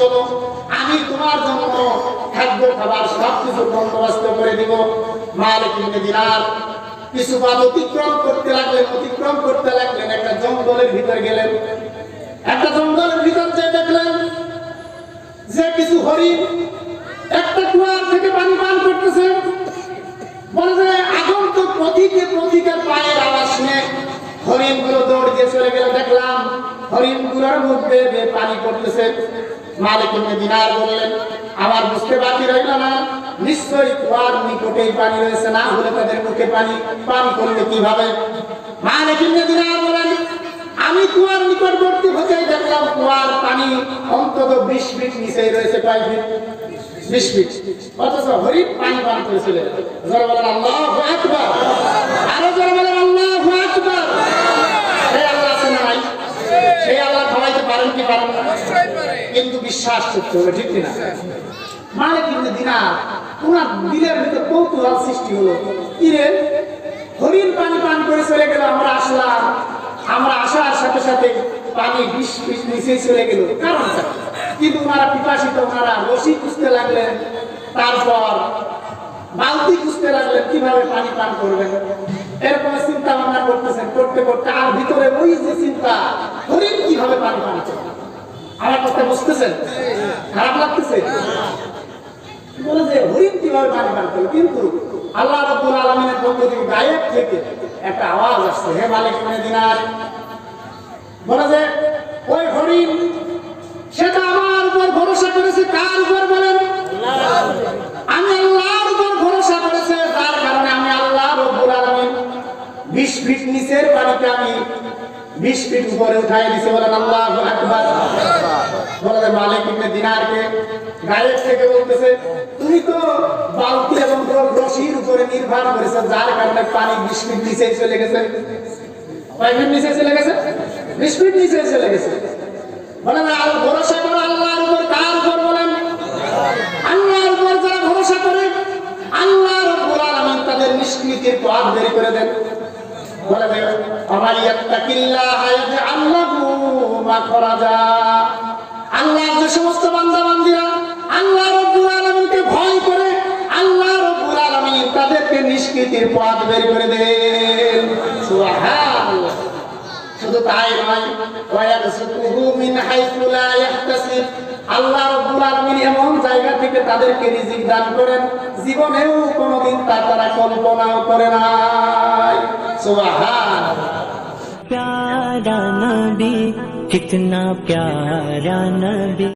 চলো। আমি তোমার জন্য খাদ্য, খাবার সব কিছু বন্দোবস্ত করে দিব। মালিক ইবনে কিছু পথ অতিক্রম করতে লাগলেন, অতিক্রম করতে লাগলেন, একটা জঙ্গলের ভিতর গেলেন। একটা জঙ্গলের ভিতর যে দেখলেন যে কিছু হরিণ একটা কুয়ার থেকে পানি পান করতেছে। বলে যে আগন্তুক পথিকে পথিকের পায়ের আওয়াজ শুনে হরিণগুলো দৌড় দিয়ে চলে গেলে। দেখলাম হরিণগুলোর মধ্যে যে পানি পড়তেছে। মালিক দিনার বললেন, আমার বুঝতে বাকি রইল না। নিশ্চয়ই নিকটেই পানি রয়েছে, না হলে তাদের মুখে পানি পান কীভাবে? মালিক দিনার বলেন, আমি কুয়ার নিকটবর্তী হতে দেখলাম কুয়ার পানি অন্তত বিশ ফিট নিচেই রয়েছে, কয় বিশ ফিট। অথচ হরিণ পানি পান করেছিলেন আল্লাহ আকবার আরও জোরে বলেন আল্লাহ আকবার সেই আল্লাহ আছে না নাই সেই আল্লাহ খাওয়াইতে পারেন কি পারেন কিন্তু বিশ্বাস করতে হবে ঠিক কিনা? মানে কিন্তু দিনা ওনার দিলের ভিতরে কৌতূহল সৃষ্টি হলো। কি রে হরিণ পানি পান করে চলে গেল আমরা আসলাম। আমরা আসার সাথে সাথে পানি বিশ ফিট নিচে চলে গেল। কারণটা কিন্তু ওনারা পিপাসিত ওনারা রশি খুঁজতে লাগলেন। তারপর বালতি খুঁজতে লাগলেন কীভাবে পানি পান করবেন? এরকম চিন্তা ভাবনা করতেছেন, করতে করতে আর ভিতরে ওই যে চিন্তা, হরিণ কীভাবে পানি পান আমার কথা বুঝতেছেন? খারাপ লাগতেছে? বলে যে হরিণ কীভাবে পানি পান কিন্তু আল্লাহ পক্ষ থেকে গায়েব থেকে একটা আওয়াজ আসছে, হে মালিক দিনার বলে যে, ওই হরিণ, সেটা আমার উপর ভরসা করেছে, কার উপর বলেন আমি আল্লাহর উপর ভরসা করেছে তার কারণে আমি আল্লাহ রব্বুল আলামিন 20 নিচের পানিতে আমি 20 ফিট উপরে উঠাই দিছে, বলেন আল্লাহু আকবার। বলে যে মালিক ইবনে দিনারকে গায়েব থেকে বলতেছে, তুমি তো বালতি এবং রশির উপরে নির্ভর করেছ, যার কারণে পানি 20 ফিট নিচে চলে গেছে কয় ফিট নিচে চলে গেছে 20 ফিট নিচে চলে গেছে বলে না আর ভরসা করো আল্লাহর উপর, কার উপর বলেন? আল্লাহর উপর যারা ভরসা করে, আল্লাহ রব্বুল আলামিন তাদের নিষ্কৃতির পথ বের করে দেন। বলে দেন আমার ইয়াত্তাকিল্লাহ আল্লাহ যে সমস্ত বান্দা বান্দিরা আল্লাহ রব্বুল আলামিনকে ভয় করে, আল্লাহ রব্বুল আলামিন তাদেরকে নিষ্কৃতির পথ বের করে দেন। শুধু তাই নয় ইয়াহতাসিব আল্লাহ রব্বুল আলামিন এমন জায়গা থেকে তাদেরকে রিজিক দান করেন, জীবনেও কোনোদিন তা তারা কল্পনাও করে নাই। সুবহান প্যারা নবী, কিতনা প্যারা নবী।